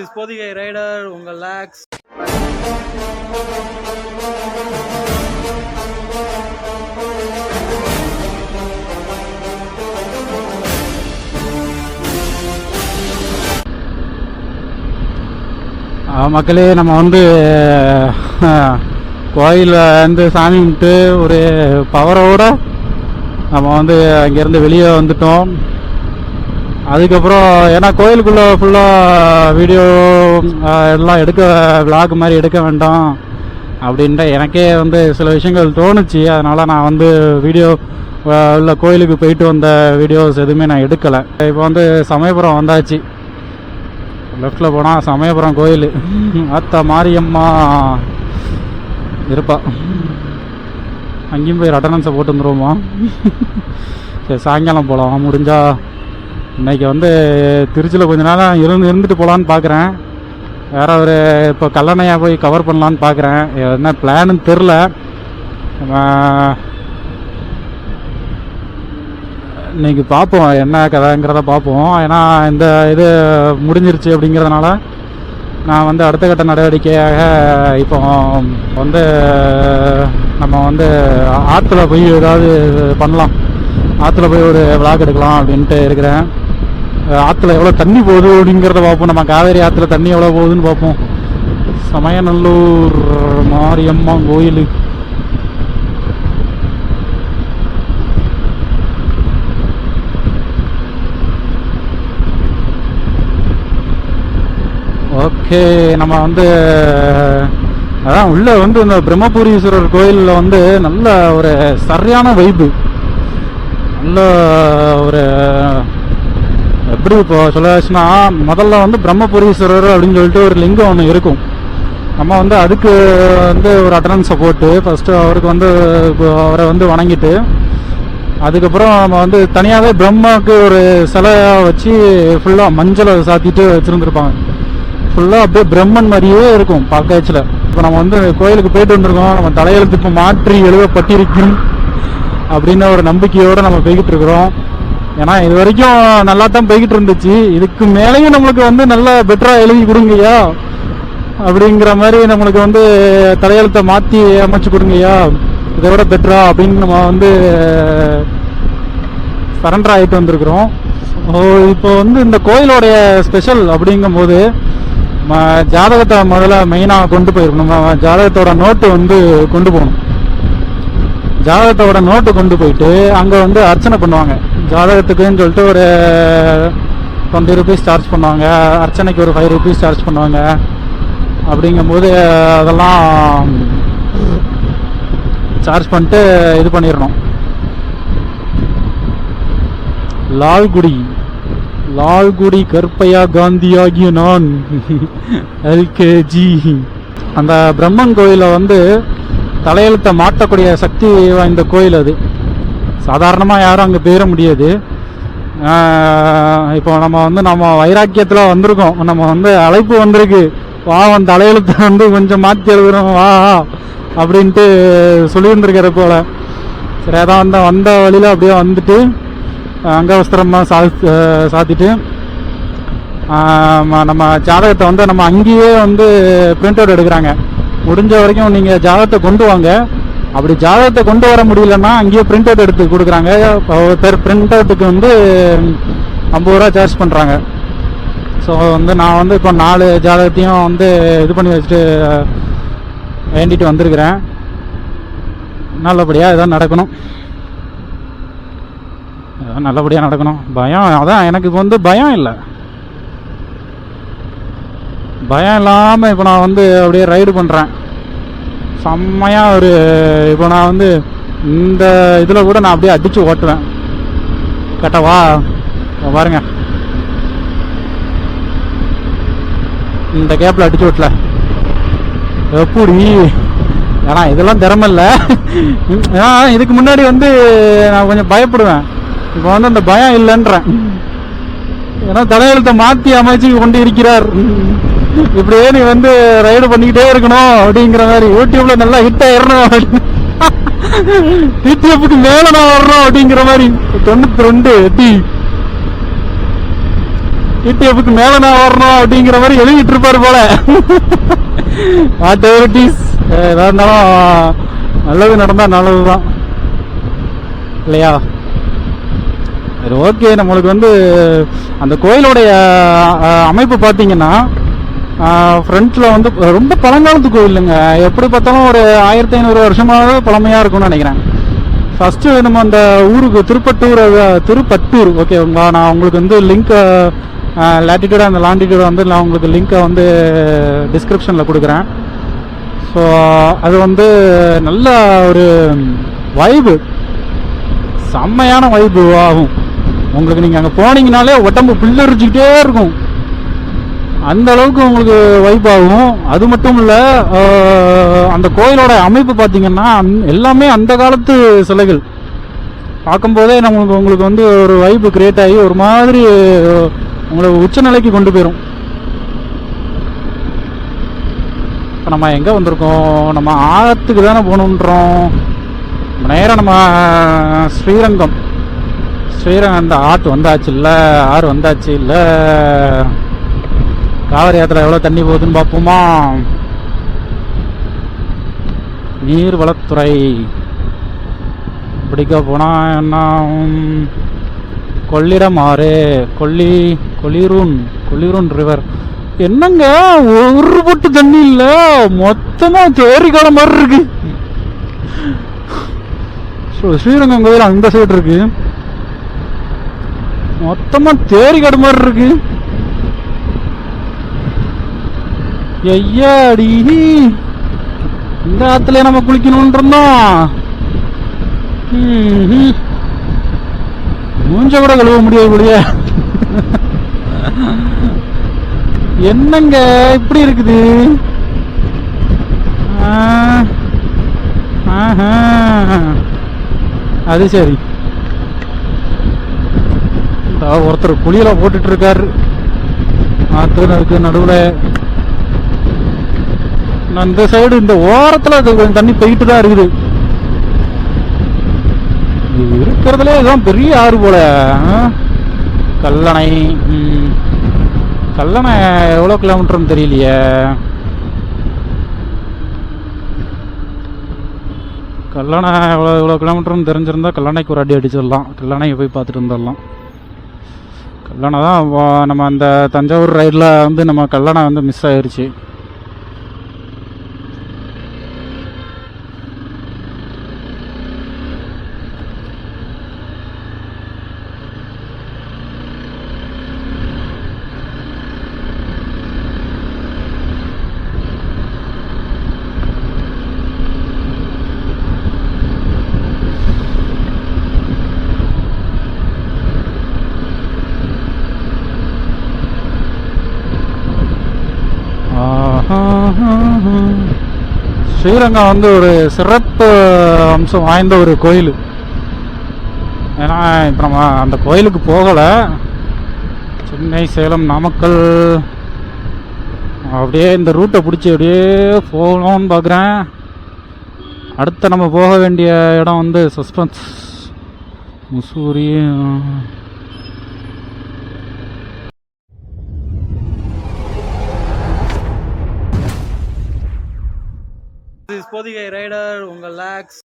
Is rider உங்கள் லேக்ஸ் மக்களே நம்ம வந்து கோயிலில் வந்து சாமி கும்பிட்டு ஒரு பவரோடு நம்ம வந்து அங்கேருந்து வெளியே வந்துட்டோம். அதுக்கப்புறம் ஏன்னா கோயிலுக்குள்ளே ஃபுல்லாக வீடியோ எல்லாம் எடுக்க விளாக் மாதிரி எடுக்க வேண்டாம் அப்படின்ட்டு எனக்கே வந்து சில விஷயங்கள் தோணுச்சு. அதனால் நான் வந்து வீடியோ உள்ள கோயிலுக்கு போயிட்டு வந்த வீடியோஸ் எதுவுமே நான் எடுக்கலை. இப்போ வந்து சமயபுரம் வந்தாச்சு. லெஃப்டில் போனால் சமயபுரம் கோயில். ஆத்தா மாரியம்மா இருப்பா. அங்கேயும் போய் அட்டண்டன்ஸை போட்டு வந்துடுவோமா சரி சாயங்காலம் போகலாம் முடிஞ்சால் இன்னைக்கு வந்து திருச்சியில் கொஞ்ச நாளாக இருந்து இருந்துட்டு போகலான்னு பார்க்குறேன் வேறு ஒரு இப்போ கல்லணையாக போய் கவர் பண்ணலான்னு பார்க்குறேன் என்ன பிளான்னு தெரில இன்னைக்கு பார்ப்போம் என்ன கதைங்கிறத பார்ப்போம் ஏன்னா இந்த இது முடிஞ்சிருச்சு அப்படிங்கிறதுனால நான் வந்து அடுத்த கட்ட நடவடிக்கையாக இப்போ வந்து நம்ம வந்து ஆற்றுல போய் ஏதாவது பண்ணலாம். ஆற்றுல போய் ஒரு விளாக் எடுக்கலாம் அப்படின்ட்டு இருக்கிறேன். ஆற்றுல எவ்வளோ தண்ணி போகுது அப்படிங்கிறத பார்ப்போம். நம்ம காவேரி ஆற்றுல தண்ணி எவ்வளோ போகுதுன்னு பார்ப்போம். சமயநல்லூர் மாரியம்மா கோயில். ஓகே நம்ம வந்து அதான் உள்ள வந்து இந்த பிரம்மபுரீஸ்வரர் கோயிலில் வந்து நல்ல ஒரு சரியான வைப்பு நல்ல ஒரு எப்படி இப்போ சொல்லாச்சுன்னா முதல்ல வந்து பிரம்மபுரீஸ்வரர் அப்படின்னு சொல்லிட்டு ஒரு லிங்கம் ஒன்று இருக்கும். நம்ம வந்து அதுக்கு வந்து ஒரு அட்டனன்ஸை போட்டு ஃபஸ்ட்டு அவருக்கு வந்து அவரை வந்து வணங்கிட்டு அதுக்கப்புறம் நம்ம வந்து தனியாகவே பிரம்மாவுக்கு ஒரு சிலையாக வச்சு ஃபுல்லாக மஞ்சளை சாத்திட்டு வச்சுருந்துருப்பாங்க. ஃபுல்லாக அப்படியே பிரம்மன் மாதிரியே இருக்கும் பார்க்காச்சில் இப்போ நம்ம வந்து கோயிலுக்கு போயிட்டு வந்திருக்கோம் நம்ம தலையெழுத்து இப்போ மாற்றி எழுதப்பட்டிருக்கும் அப்படின்னு ஒரு நம்பிக்கையோடு நம்ம போய்கிட்டு இருக்கிறோம். ஏன்னா இது வரைக்கும் நல்லா தான் போய்கிட்டு இருந்துச்சு இதுக்கு மேலேயும் நம்மளுக்கு வந்து நல்லா பெட்டராக எழுதி கொடுங்கய்யா. அப்படிங்கிற மாதிரி நம்மளுக்கு வந்து தலையெழுத்தை மாற்றி அமைச்சு கொடுங்கய்யா. இதை விட பெட்டரா அப்படின்னு நம்ம வந்து சரண்டர் ஆகிட்டு வந்திருக்கிறோம். ஓ, இப்போ வந்து இந்த கோயிலோடைய ஸ்பெஷல் அப்படிங்கும்போது ஜாதகத்தை முதல்ல மெயினாக கொண்டு போயிருக்கணும் ஜாதகத்தோட நோட்டு வந்து கொண்டு போகணும். ஜாதகத்தோட நோட்டு கொண்டு போயிட்டு அங்கே வந்து அர்ச்சனை பண்ணுவாங்க. ஜாதகத்துக்குன்னு சொல்லிட்டு ஒரு டுவெண்ட்டி ருபீஸ் சார்ஜ் பண்ணுவாங்க. அர்ச்சனைக்கு ஒரு ஃபைவ் ருபீஸ் சார்ஜ் பண்ணுவாங்க. அப்படிங்கும்போது அதெல்லாம் சார்ஜ் பண்ணிட்டு இது பண்ணிடணும். லால்குடி. லால்குடி கருப்பையா காந்தி ஆகிய நான் எல்கேஜி. அந்த பிரம்மன் கோயிலை வந்து தலையெழுத்தை மாட்டக்கூடிய சக்தி வாய்ந்த கோயில் அது. சாதாரணமாக யாரும் அங்கே போயிட முடியாது. இப்போ நம்ம வந்து நம்ம வைராக்கியத்தில் வந்திருக்கோம். நம்ம வந்து அழைப்பு வந்திருக்கு. வா உன் தலையெழுத்தை வந்து கொஞ்சம் மாற்றி எழுதுறோம். வா அப்படின்ட்டு சொல்லியிருந்திருக்கிற போல். சரி அதான் வந்த வந்த வழியில் அப்படியே வந்துட்டு அங்கவஸ்திரமாக சா சாத்திட்டு நம்ம ஜாதகத்தை வந்து நம்ம அங்கேயே வந்து பிரிண்ட் அவுட் எடுக்கிறாங்க. முடிஞ்ச வரைக்கும் நீங்கள் ஜாதகத்தை கொண்டு வாங்க. அப்படி ஜாதகத்தை கொண்டு வர முடியலன்னா அங்கேயே பிரிண்ட் அவுட் எடுத்து கொடுக்குறாங்க. பெர் பிரிண்ட் அவுட்டுக்கு வந்து ஐம்பது ரூபா சார்ஜ் பண்ணுறாங்க ஸோ வந்து நான் வந்து இப்போ நாலு ஜாதகத்தையும் வந்து இது பண்ணி வச்சுட்டு வேண்டிட்டு வந்திருக்கிறேன். நல்லபடியாக இதான் நடக்கணும். நல்லபடியாக நடக்கணும். பயம் அதான் எனக்கு இப்போ வந்து பயம் இல்லை. பயம் இல்லாமல் இப்போ நான் வந்து அப்படியே ரைடு பண்ணுறேன் செம்மையாக ஒரு இப்போ நான் வந்து இந்த இதில் கூட நான் அப்படியே அடித்து ஓட்டுவேன். கட்டவா பாருங்க. இந்த கேப்பில் அடிச்சு ஓட்டல. எப்படி ஏன்னா இதெல்லாம் திறமை இல்லை. ஏன்னா இதுக்கு முன்னாடி வந்து நான் கொஞ்சம் பயப்படுவேன். இப்போ வந்து அந்த பயம் இல்லைன்றேன். ஏன்னா தலையெழுத்தை மாற்றி அமைச்சு கொண்டு இருக்கிறார். இப்படியே நீ வந்து ரைடு பண்ணிக்கிட்டே இருக்கணும் அப்படிங்கிற மாதிரி யூடியூப்ல நல்லா ஹிட் ஆயிடணும் டிடிஎஃப்க்கு மேல நான் வரணும் அப்படிங்கிற மாதிரி தொண்ணூத்தி ரெண்டு எட்டி டிடிஎஃப்க்கு மேல நான் வரணும் அப்படிங்கிற மாதிரி எழுதிட்டு இருப்பாரு போல. வாட் எவர் இட் இஸ் ஏதா இருந்தாலும் நல்லது நடந்தா நல்லதுதான். இல்லையா? சரி ஓகே நம்மளுக்கு வந்து அந்த கோயிலுடைய அமைப்பு பார்த்தீங்கன்னா ஃப்ரண்ட்ல வந்து ரொம்ப பழங்காலத்து கோயிலுங்க எப்படி பார்த்தாலும் ஒரு ஆயிரத்தி ஐநூறு வருஷமாவது பழமையா இருக்கும்னு நினைக்கிறேன். ஃபர்ஸ்ட் நம்ம அந்த ஊருக்கு திருப்பட்டூர் அஹ், திருப்பட்டூர். ஓகேங்களா நான் உங்களுக்கு வந்து லிங்க் லேட்டிடியூட் அந்த லாண்டிடியூட் வந்து நான் உங்களுக்கு லிங்கை வந்து டிஸ்கிரிப்ஷனில் கொடுக்குறேன். ஸோ அது வந்து நல்ல ஒரு வைபு செம்மையான வைபு ஆகும். உங்களுக்கு நீங்கள் அங்கே போனீங்கனாலே உடம்பு புல்லரிச்சுக்கிட்டே இருக்கும். அந்த அளவுக்கு உங்களுக்கு வைப் ஆகும். அது மட்டும் இல்லை அந்த கோயிலோட அமைப்பு பார்த்தீங்கன்னா எல்லாமே அந்த காலத்து சிலைகள். பார்க்கும்போதே நம்மளுக்கு உங்களுக்கு வந்து ஒரு வைப்பு கிரியேட் ஆகி ஒரு மாதிரி உங்களை உச்சநிலைக்கு கொண்டு போயிடும் இப்போ நம்ம எங்கே வந்திருக்கோம்? நம்ம ஆழத்துக்கு தானே போகணுன்றோம். நேராக நம்ம ஸ்ரீரங்கம். ஸ்ரீரங்கம் அந்த ஆற்று வந்தாச்சு இல்லை? ஆறு வந்தாச்சு இல்லை? காவிரி ஆற்றுல எவ்வளோ தண்ணி போகுதுன்னு பார்ப்போமா? நீர்வளத்துறை. பிடிக்க போனால் என்ன? கொள்ளிடம் ஆறு கொல்லி கொளிரூன் கொளிரூன் ரிவர் என்னங்க? ஒரு பொட்டு தண்ணி இல்ல. மொத்தமா தேரி கடை மாதிரி இருக்கு. ஸ்ரீரங்கம் கோயில் அந்த சைடு இருக்கு. மொத்தமா தேரி கடை மாதிரி இருக்கு. ஐயாடி. இந்த ஆத்துல நம்ம குளிக்கணும்னு இருந்தோம் மூஞ்ச கூட கழுவ முடியாது கூடிய என்னங்க இப்படி இருக்குது? அது சரி. ஒருத்தர் குளியல போட்டுட்டு இருக்காரு. ஆத்துல இருக்கு நடுவுல நான் இந்த சைடு இந்த ஓரத்தில் அது கொஞ்சம் தண்ணி போயிட்டு தான் இருக்குது. இது இருக்கிறதுலே இதுதான் பெரிய ஆறு போல. கல்லணை கல்லணை எவ்வளோ கிலோமீட்டர்னு தெரியலையே. கல்லணை எவ்வளோ எவ்வளோ கிலோமீட்டர்னு தெரிஞ்சிருந்தா கல்லணைக்கு ஒரு அடி அடிச்சிடலாம். கல்லணையை போய் பார்த்துட்டு வந்துடலாம் கல்லணை தான் நம்ம அந்த தஞ்சாவூர் ரைடில் வந்து நம்ம கல்லணை வந்து மிஸ் ஆகிருச்சு ஸ்ரீரங்கம் வந்து ஒரு சிறப்பு அம்சம் வாய்ந்த ஒரு கோயில். ஏன்னா இப்போ நம்ம அந்த கோயிலுக்கு போகலை. சென்னை சேலம் நாமக்கல். அப்படியே இந்த ரூட்டை பிடிச்சி அப்படியே போகணும்னு பார்க்குறேன் அடுத்து நம்ம போக வேண்டிய இடம் வந்து சஸ்பென்ஸ். முசூரி பொதிகை ரைடர் உங்கள் லேக்ஸ்.